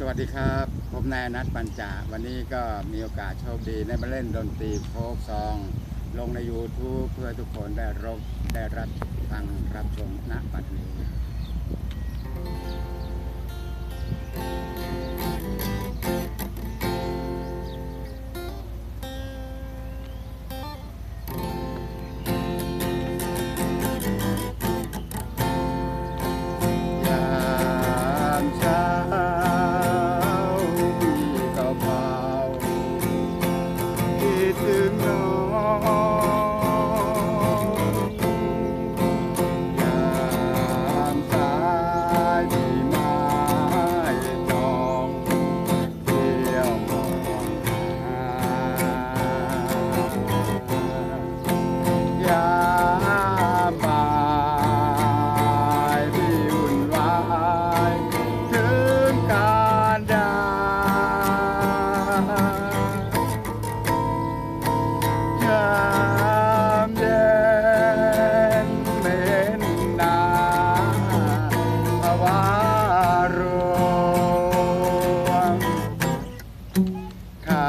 สวัสดีครับ ผมนายนัทปัญจา วันนี้ก็มีโอกาสโชคดีได้มาเล่นดนตรีโฟกซอง ลงใน YouTube เพื่อทุกคนได้รับได้รับฟังรับชมณปัจจุบัน to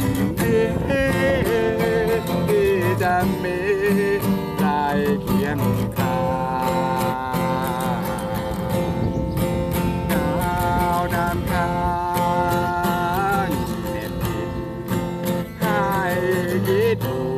ดิจะมีใจเคียงข้างดาวน้ำข้างเน็ตให้คิดดู